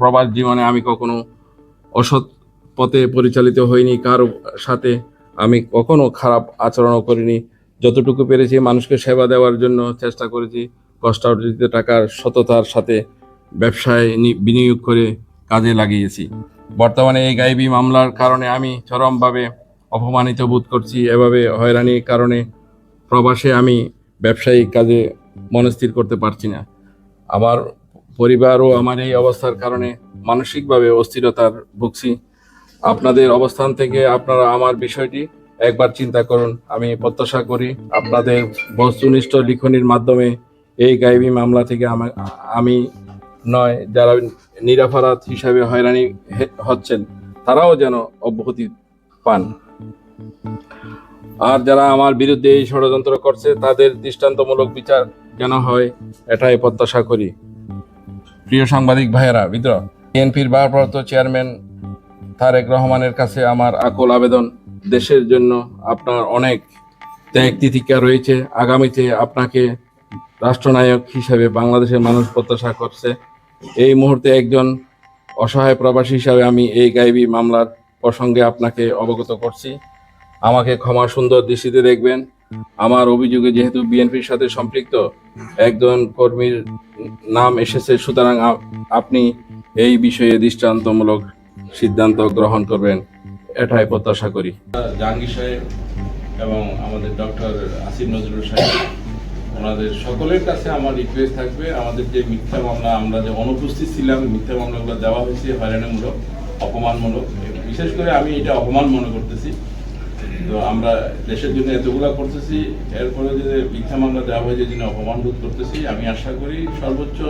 প্রবাস জীবনে আমি কখনো অসৎ পথে পরিচালিত হইনি, কারও সাথে আমি কখনো খারাপ আচরণও করিনি। যতটুকু পেরেছি মানুষকে সেবা দেওয়ার জন্য চেষ্টা করেছি কষ্ট অর্জিত টাকার সততার সাথে ব্যবসায় বিনিয়োগ করে কাজে লাগিয়েছি। বর্তমানে এই গাইবী মামলার কারণে আমি চরমভাবে অপমানিত বোধ করছি। এভাবে হয়রানির কারণে প্রবাসে আমি ব্যবসায়িক কাজে মনস্থির করতে পারছি না। আমার পরিবার ও আমার এই অবস্থার কারণে মানসিকভাবে অস্থিরতার ভুগছি। আপনাদের অবস্থান থেকে আপনারা আমার বিষয়টি একবার চিন্তা করুন। আমি প্রত্যাশা করি আপনাদের বস্তুনিষ্ঠ লিখনির মাধ্যমে এই গাইবী মামলা থেকে আমি নয়, যারা নিরাপরাধ হিসাবে হয়রানি হচ্ছেন, তারাও যেন অব্যাহতি পান। আর যারা আমার বিরুদ্ধে এই ষড়যন্ত্র করছে, তাদের দৃষ্টান্তমূলক বিচার যেন হয়, এটাই প্রত্যাশা করি। প্রিয় সাংবাদিক ভাইয়েরা বিদ্রোহ বিএনপির ভারপ্রাপ্ত চেয়ারম্যান তারেক রহমানের কাছে আমার আকুল আবেদন। দেশের জন্য আপনার অনেক ত্যাগ তিতিকা রয়েছে। আগামীতে আপনাকে রাষ্ট্রনায়ক হিসাবে বাংলাদেশের মানুষ প্রত্যাশা করছে। এই মুহূর্তে একজন অসহায় প্রবাসী হিসাবে আমি এই গাইবী মামলার প্রসঙ্গে আপনাকে অবগত করছি। আমাকে ক্ষমা সুন্দর দৃষ্টিতে দেখবেন। আমার অভিযোগে যেহেতু বিএনপির সাথে সম্পৃক্ত, একজন কর্মীর নাম এসেছে, সুতরাং আপনি এই বিষয়ে দৃষ্টান্তমূলক সিদ্ধান্ত গ্রহণ করবেন, এটাই প্রত্যাশা করি। জাহাঙ্গীর সাহেব এবং আমাদের ডক্টর আসিফ নজরুল সাহেব, ওনাদের সকলের কাছে আমার রিকোয়েস্ট থাকবে, আমাদের যে মিথ্যা মামলা, আমরা যে অনুপস্থিত ছিলাম, মিথ্যা মামলাগুলো দেওয়া হয়েছে, হয়রানিমূলক, অপমানমূলক, বিশেষ করে আমি এটা অপমান মনে করতেছি। তো আমরা দেশের জন্য এতগুলা করতেছি, এরপরে যে মিথ্যা মামলা দেওয়া যিনি অপমান বোধ করতেছি, আমি আশা করি সর্বোচ্চ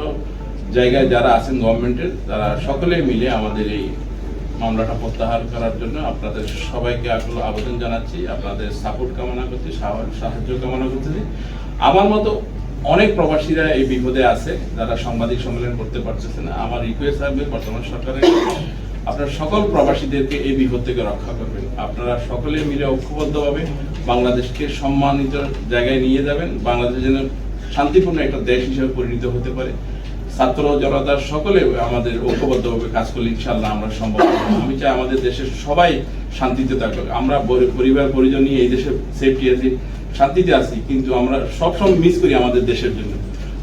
জায়গায় যারা আছেন গভর্নমেন্টের তারা সকলে মিলে আমাদের এই মামলাটা প্রত্যাহার করার জন্য আপনাদের সবাইকে আবেদন জানাচ্ছি, আপনাদের সাপোর্ট কামনা করছি, সাহ- সাহায্য কামনা করতেছি। আমার মতো অনেক প্রবাসীরা এই বিপদে আছে, যারা সাংবাদিক সম্মেলন করতে পারতেছে না। আমার রিকোয়েস্ট থাকবে বর্তমান সরকারের আপনারা সকল প্রবাসীদেরকে এই বিপদ থেকে রক্ষা করবেন। আপনারা সকলে মিলে ঐক্যবদ্ধভাবে বাংলাদেশকে সম্মানিত জায়গায় নিয়ে যাবেন। বাংলাদেশ যেন শান্তিপূর্ণ একটা দেশ হিসেবে পরিণত হতে পারে। ছাত্র জনতার সকলে আমাদের ঐক্যবদ্ধভাবে কাজ করলে ইনশাল্লাহ আমরা সম্ভব আমি চাই আমাদের দেশের সবাই শান্তিতে থাকুক। আমরা পরিবার, পরিজন নিয়ে এই দেশে সেফটি আছি, শান্তিতে আছি, কিন্তু আমরা সবসময় মিস করি আমাদের দেশের জন্য।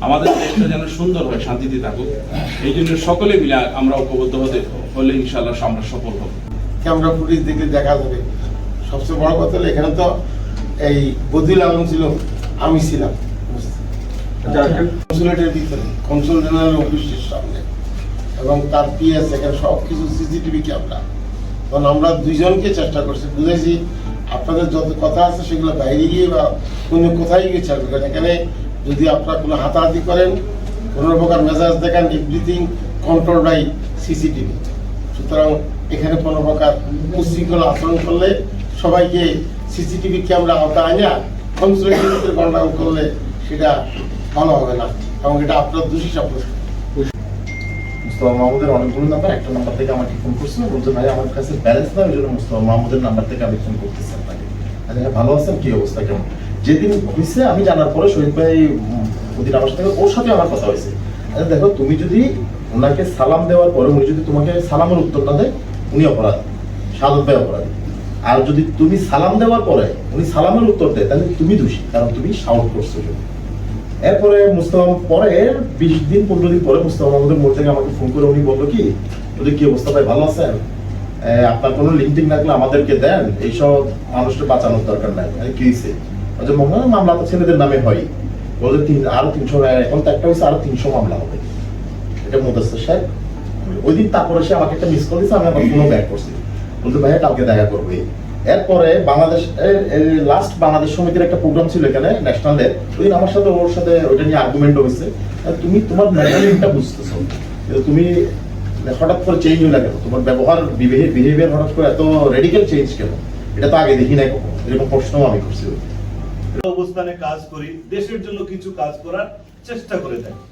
আমাদের দেশটা যেন সুন্দর হয় শান্তিতে থাকুক। এই জন্য সকলে মিলে আমরা ঐক্যবদ্ধ হতে হলে ইনশাল্লাহ আমরা সফল হব। ক্যামেরা ফুটেজ দেখে দেখা যাবে। সবচেয়ে বড় কথা হলো এখানে তো এই বদিউল আলম ছিল আমি ছিলাম। কনসুলেটের ভিতরে কনসুল জেনারেল অফিসের সামনে। এবং তার পিএস এখানে সব কিছু সিসিটিভি ক্যামেরা। তখন আমরা দুইজনকে চেষ্টা করছি বুঝেছি আপনাদের যত কথা আছে সেগুলো বাইরে গিয়ে বা কোনো কোথায় গিয়ে ছাড়বে কারণ এখানে যদি আপনারা কোনো হাতাহাতি করেন, কোনো প্রকার মেজাজ দেখান এভরিথিং কন্ট্রোল বাই সিসিটিভি সুতরাং এখানে কোনো প্রকার উশৃঙ্খল আচরণ করলে সবাইকে সিসিটিভি ক্যামেরা আওতা আনা কনসুলেটের ভিতরে গন্ডাগোল করলে সেটা ভালো হবে না, এবং এটা আপনার দোষী সাব্যস্ত। মুস্তফা মাহমুদের অনেকগুলো নাম্বার একটা নাম্বার থেকে আমাকে ফোন করছিল বলছে, ভাই, আমার কাছে ব্যালেন্স নাই, ওই জন্য মুস্তফা মাহমুদের নাম্বার থেকে আমি ফোন করতেছি আপনাকে। আচ্ছা ভালো আছেন? কি অবস্থা? কেমন? যেদিন হয়েছে আমি জানার পরে শহীদ ভাই ওদিন আমার সাথে ওর সাথে আমার কথা হয়েছে দেখো, তুমি যদি ওনাকে সালাম দেওয়ার পরে উনি যদি তোমাকে সালামের উত্তর না দেয়, উনি অপরাধ, সাদত ভাই অপরাধী। আর যদি তুমি সালাম দেওয়ার পরে উনি সালামের উত্তর দেয়, তাহলে তুমি দোষী, কারণ তুমি সাউট করছ এরপরে মুস্তফা পরে বিশ দিন, পনেরো দিন পরে মুস্তফা মাহমুদের মোড় থেকে আমাকে ফোন করে উনি বলল কি যদি কি অবস্থা ভাই, ভালো আছেন? আপনার কোনো লিঙ্ক টিঙ্ক থাকলে আমাদেরকে দেন, এইসব মানুষকে বাঁচানোর দরকার নাই। কি বলছে, "মামলা- তো ছেলেদের নামে হয় তিন আরও তিনশো এখন তো একটা হয়েছে আরও তিনশো মামলা হবে। এটা সাহেব। ওই দিন তারপরে সে আমাকে একটা মিস কল দিয়েছে আমি কোনো ব্যাক করছি। বলতে কালকে দেখা এরপরে বাংলাদেশ লাস্ট বাংলাদেশ সমিতির একটা প্রোগ্রাম ছিল এখানে ন্যাশনাল ডে ওই আমার সাথে ওর সাথে ওইটা নিয়ে আর্গুমেন্ট হয়েছে। তুমি তোমার বুঝতেছো। তুমি হঠাৎ করে চেঞ্জ হয়ে কেন? তোমার ব্যবহার বিহেভিয়ার হঠাৎ করে এত রেডিক্যাল চেঞ্জ কেন? এটা তো আগে দেখি নাই কখনো। এরকম প্রশ্ন আমি করছি অবস্থানে কাজ করি, দেশের জন্য কিছু কাজ করার চেষ্টা করে থাকি।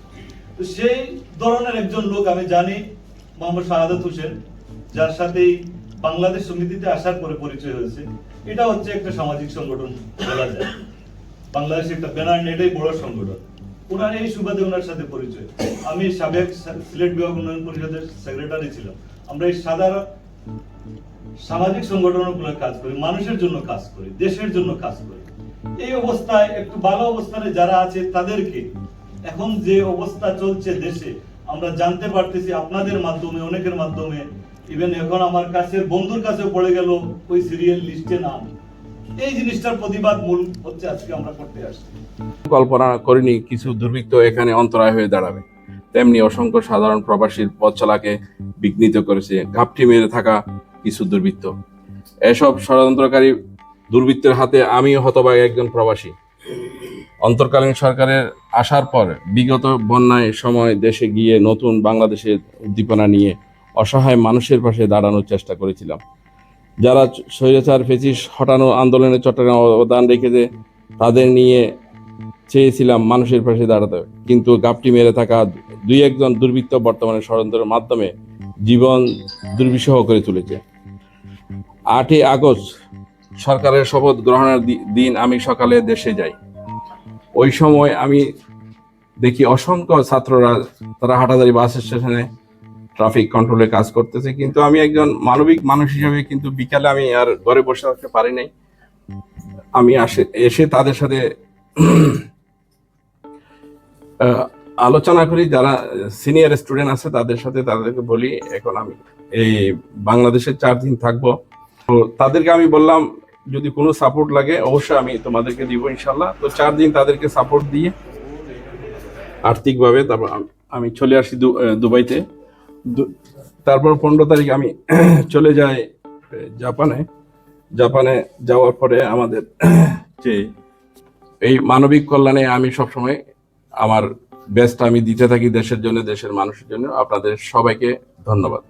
তো সেই ধরনের একজন লোক আমি জানি, মোহাম্মদ শাহাদাত হোসেন, যার সাথে বাংলাদেশ সমিতিতে আসার পরে পরিচয় হয়েছে। এটা হচ্ছে একটা সামাজিক সংগঠন, বলা যায়। বাংলাদেশ একটা ব্যানার নেটেই বড় সংগঠন। ওনার এই সুবাদে ওনার সাথে পরিচয়। আমি সাবেক সিলেট বিভাগ উন্নয়ন পরিষদের সেক্রেটারি ছিলাম। আমরা এই সাধারণ সামাজিক সংগঠনগুলো কাজ করি, মানুষের জন্য কাজ করি, দেশের জন্য কাজ করি। এই অবস্থায় একটু ভালো অবস্থানে যারা আছে তাদেরকে এখন যে অবস্থা চলছে দেশে, আমরা জানতে পারতেছি আপনাদের মাধ্যমে, অনেকের মাধ্যমে ইভেন এখন আমার কাছে, বন্ধুর কাছেও পড়ে গেল ওই সিরিয়াল লিস্টে নাম। এই জিনিসটার প্রতিবাদ মূল হচ্ছে আজকে আমরা করতে আসছি। কল্পনা করিনি কিছু দুর্বৃত্ত এখানে অন্তরায় হয়ে দাঁড়াবে। তেমনি অসংখ্য সাধারণ প্রবাসীর পথ চলাকে বিঘ্নিত করেছে, ঘাপটি মেরে থাকা কিছু দুর্বৃত্ত এসব ষড়যন্ত্রকারী দুর্বৃত্তের হাতে আমিও হতবাগ একজন প্রবাসী। অন্তর্কালীন সরকারের আসার পর বিগত বন্যায় সময় দেশে গিয়ে নতুন বাংলাদেশের উদ্দীপনা নিয়ে অসহায় মানুষের পাশে দাঁড়ানোর চেষ্টা করেছিলাম। যারা স্বৈরাচার, ফেসিস, হটানো আন্দোলনে চট্টগ্রাম অবদান রেখেছে, তাদের নিয়ে চেয়েছিলাম মানুষের পাশে দাঁড়াতে। কিন্তু গাপটি মেরে থাকা দুই একজন দুর্বৃত্ত বর্তমানে ষড়যন্ত্রের মাধ্যমে জীবন দুর্বিষহ করে তুলেছে। আটই আগস্ট সরকারের শপথ গ্রহণের দিন আমি সকালে দেশে যাই। ওই সময় আমি দেখি অসংখ্য ছাত্ররা তারা হাটাদারি বাস স্টেশনে ট্রাফিক কন্ট্রোলে কাজ করতেছে। কিন্তু আমি একজন মানবিক মানুষ হিসেবে কিন্তু বিকালে আমি আর ঘরে বসে থাকতে পারি নাই। আমি আসে, এসে তাদের সাথে আলোচনা করি। যারা সিনিয়র স্টুডেন্ট আছে তাদের সাথে তাদেরকে বলি, এখন আমি এই বাংলাদেশে চার দিন থাকব। তো তাদেরকে আমি বললাম যদি কোনো সাপোর্ট লাগে, অবশ্যই আমি তোমাদেরকে দিব ইনশাল্লাহ তো চার দিন তাদেরকে সাপোর্ট দিয়ে আর্থিকভাবে তারপর আমি চলে আসি দুবাইতে। তারপর পনেরো তারিখ আমি চলে যাই জাপানে। জাপানে যাওয়ার পরে আমাদের যে এই মানবিক কল্যাণে আমি সবসময় আমার বেস্ট আমি দিতে থাকি দেশের জন্য, দেশের মানুষের জন্য। আপনাদের সবাইকে ধন্যবাদ।